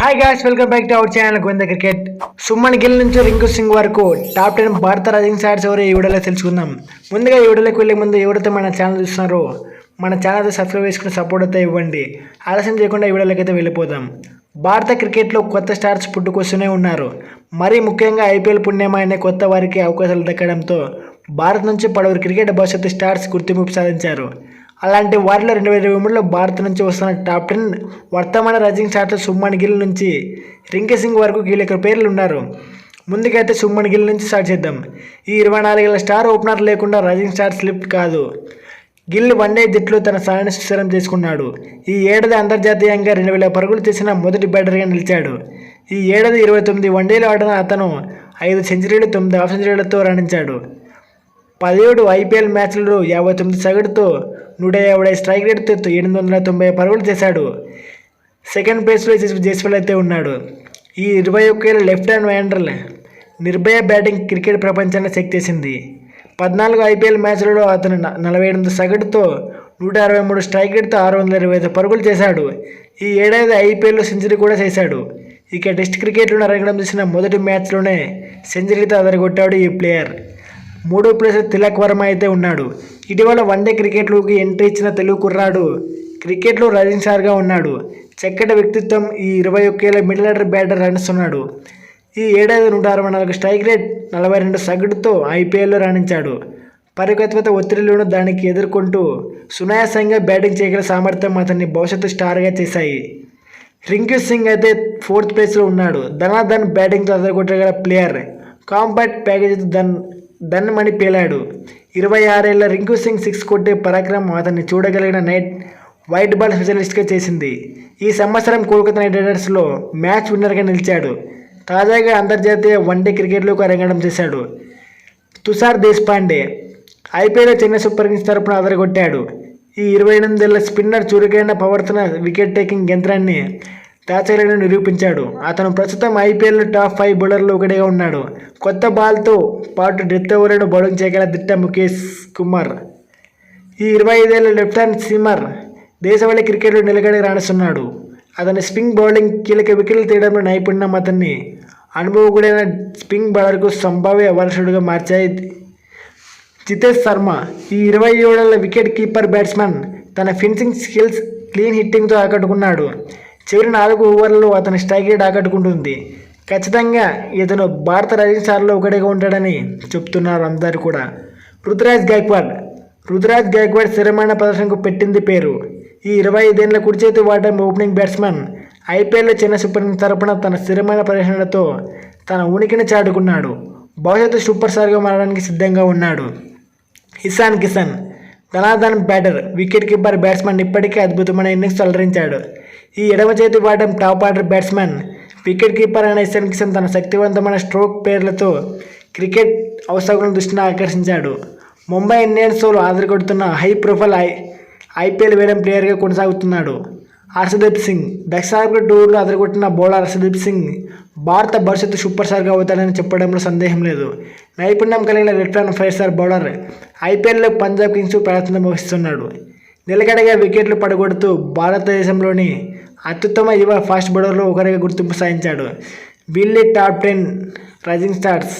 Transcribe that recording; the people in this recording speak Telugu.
Hi guys welcome back to our channel Govinda cricket Suman Gill నుంచి రింకు సింగ్ వరకు టాప్ టెన్ భారత రజింగ్ సార్స్ ఎవరు ఈ వీడియోలో తెలుసుకుందాం. ముందుగా ఈ వీడియోలోకి వెళ్ళే ముందు ఎవరైతే మన ఛానల్ చూస్తున్నారో మన ఛానల్ సబ్స్క్రైబ్ చేసుకుని సపోర్ట్ అయితే ఇవ్వండి. ఆలస్యం చేయకుండా ఈ వీడియోలోకి అయితే వెళ్ళిపోదాం. భారత క్రికెట్లో కొత్త స్టార్స్ పుట్టుకొస్తూనే ఉన్నారు. మరీ ముఖ్యంగా ఐపీఎల్ పుణ్యమా అనే కొత్త వారికి అవకాశాలు దక్కడంతో భారత్ నుంచి పలువురు క్రికెట్ భవిష్యత్తు స్టార్స్ గుర్తింపు సాధించారు. అలాంటి వారిలో రెండు వేల ఇరవై మూడులో భారత్ నుంచి వస్తున్న టాప్ టెన్ వర్తమాన రైజింగ్ స్టార్లు సుమ్మన్ గిల్ నుంచి రింకే సింగ్ వరకు కీలక పేర్లు ఉన్నారు. ముందుకైతే సుమ్మన్ గిల్ నుంచి స్టార్ట్ చేద్దాం. ఈ ఇరవై నాలుగేళ్ళ స్టార్ ఓపెనర్ లేకుండా రైజింగ్ స్టార్ స్లిప్ కాదు. గిల్ వన్డే జట్లు తన స్థానాన్ని సుస్థిరం చేసుకున్నాడు. ఈ ఏడాది అంతర్జాతీయంగా రెండు వేల పరుగులు చేసిన మొదటి బ్యాటర్గా నిలిచాడు. ఈ ఏడాది ఇరవై తొమ్మిది వన్డేలు ఆడిన అతను ఐదు సెంచరీలు తొమ్మిది హాఫ్ సెంచరీలతో రాణించాడు పదిహేడు ఐపీఎల్ మ్యాచ్లలో యాభై తొమ్మిది సగటుతో నూట యాభై స్ట్రైక్ రేట్తో ఎనిమిది వందల తొంభై పరుగులు చేశాడు. సెకండ్ ప్లేస్లో జస్వాల్ అయితే ఉన్నాడు. ఈ ఇరవై ఒక్కేళ్ళ లెఫ్ట్ హ్యాండ్ వ్యాండర్ నిర్భయ బ్యాటింగ్ క్రికెట్ ప్రపంచాన్ని చెక్ చేసింది పద్నాలుగు ఐపీఎల్ మ్యాచ్లలో అతను నలభై ఎనిమిది సగటుతో నూట అరవై మూడు స్ట్రైక్ రేట్తో ఆరు వందల ఇరవై ఐదు పరుగులు చేశాడు. ఈ ఏడాది ఐపీఎల్లో సెంచరీ కూడా చేశాడు. ఇక టెస్ట్ క్రికెట్లో అరగడం చేసిన మొదటి మ్యాచ్లోనే సెంచరీతో అదరగొట్టాడు ఈ ప్లేయర్. మూడో ప్లేస్ తిలక్ వర్మ అయితే ఉన్నాడు. ఇటీవల వన్డే క్రికెట్లోకి ఎంట్రీ ఇచ్చిన తెలుగు కుర్రాడు క్రికెట్లో రజన్ సార్గా ఉన్నాడు. చక్కటి వ్యక్తిత్వం ఈ ఇరవై ఒక్కేళ్ళ మిడిల్ ఆర్డర్ బ్యాటర్ రాణిస్తున్నాడు ఈ ఏడాది నూట అరవై నాలుగు స్ట్రైక్ రేట్ నలభై రెండు సగటుతో ఐపీఎల్లో రాణించాడు. పరిగత్వత ఒత్తిడిలోనూ దానికి ఎదుర్కొంటూ సునాయాసంగా బ్యాటింగ్ చేయగల సామర్థ్యం అతన్ని భవిష్యత్తు స్టార్గా చేశాయి. రింకు సింగ్ అయితే ఫోర్త్ ప్లేస్లో ఉన్నాడు. ధనాధన్ బ్యాటింగ్తో అదరగొట్టగల ప్లేయర్. కాంపాక్ట్ ప్యాకేజీతో దన్ దన్మణి పేలాడు. ఇరవై ఆరేళ్ళ రింకు సింగ్ సిక్స్ కొట్టే పరాక్రమం అతన్ని చూడగలిగిన నైట్ వైట్ బాల్ స్పెషలిస్ట్గా చేసింది. ఈ సంవత్సరం కోల్కతా నైట్ రైడర్స్లో మ్యాచ్ విన్నర్గా నిలిచాడు. తాజాగా అంతర్జాతీయ వన్డే క్రికెట్లోకి అరంగడం చేశాడు. తుషార్ దేశపాండే ఐపీఎల్లో చెన్నై సూపర్ కింగ్స్ తరపున అదరగొట్టాడు. ఈ ఇరవై ఎనిమిదేళ్ళ స్పిన్నర్ చురుకైన పవర్తన వికెట్ టేకింగ్ యంత్రాన్ని తాచలేని నిరూపించాడు. అతను ప్రస్తుతం ఐపీఎల్ టాప్ ఫైవ్ బౌలర్లో ఒకటిగా ఉన్నాడు. కొత్త బాల్తో పాటు డెత్ ఓవర్లను బౌలింగ్ చేయగల దిట్ట ముఖేష్ కుమార్. ఈ ఇరవై ఐదేళ్ళ లెఫ్ట్ హ్యాండ్ సీమర్ దేశవాళీ క్రికెట్లో నిలకడ రాణిస్తున్నాడు. అతని స్పిన్ బౌలింగ్ కీలక వికెట్లు తీయడంలో నైపుణ్యం అతన్ని. అనుభవకుడైన స్పిన్ బౌలర్కు సంభావ్య వర్షుడుగా మార్చాయి జితేష్ శర్మ. ఈ ఇరవై ఏడేళ్ళ వికెట్ కీపర్ బ్యాట్స్మెన్ తన ఫిన్సింగ్ స్కిల్స్ క్లీన్ హిట్టింగ్తో ఆకట్టుకున్నాడు. చివరి నాలుగు ఓవర్లలో అతని స్ట్రైక్ రేట్ ఆకట్టుకుంటుంది ఖచ్చితంగా ఇతను భారత రైజింగ్ స్టార్లో ఒకటిగా ఉంటాడని చెప్తున్నారు అందరు కూడా. రుతురాజ్ గైక్వాడ్ రుతురాజ్ గైక్వాడ్ స్థిరమైన ప్రదర్శనకు పెట్టింది పేరు. ఈ ఇరవై ఐదేళ్ళ కుడిచేతి వాడడం ఓపెనింగ్ బ్యాట్స్మెన్. ఐపీఎల్లో చిన్న సూపర్ తరపున తన స్థిరమైన ప్రదర్శనలతో తన ఉనికిని చాటుకున్నాడు. భవిష్యత్తు సూపర్ స్టార్గా మారడానికి సిద్ధంగా ఉన్నాడు. ఇసాన్ కిసాన్ ధనాధన్ బ్యాటర్ వికెట్ కీపర్ బ్యాట్స్మెన్ ఇప్పటికే అద్భుతమైన ఇన్నింగ్స్ అలరించాడు ఈ ఎడమ చేతి వాడడం top order batsmen wicket keeper అయిన ఇసాన్ కిషన్ తన శక్తివంతమైన స్ట్రోక్ పేర్లతో క్రికెట్ అవసరం దృష్టిని ఆకర్షించాడు. ముంబై ఇండియన్స్లో ఆదరగొడుతున్న హై ప్రొఫైల్ ఐ ఐపీఎల్ వేయడం ప్లేయర్గా కొనసాగుతున్నాడు. హర్షదీప్ సింగ్ దక్షిణాఫ్రికా టూర్లో అదరగొట్టిన బౌలర్ హర్షదీప్ సింగ్ భారత భవిష్యత్తు సూపర్ స్టార్గా అవుతాడని చెప్పడంలో సందేహం లేదు. నైపుణ్యం కలిగిన లెఫ్ట్ ఫైవ్ స్టార్ బౌలర్ ఐపీఎల్లో పంజాబ్ కింగ్స్ ప్రాతినిధ్యం వహిస్తున్నాడు నిలకడగా వికెట్లు పడగొడుతూ భారతదేశంలోని అత్యుత్తమ యువ ఫాస్ట్ బౌలర్లో ఒకరిగా గుర్తింపు సాధించాడు. వీళ్ళే టాప్ టెన్ రైజింగ్ స్టార్స్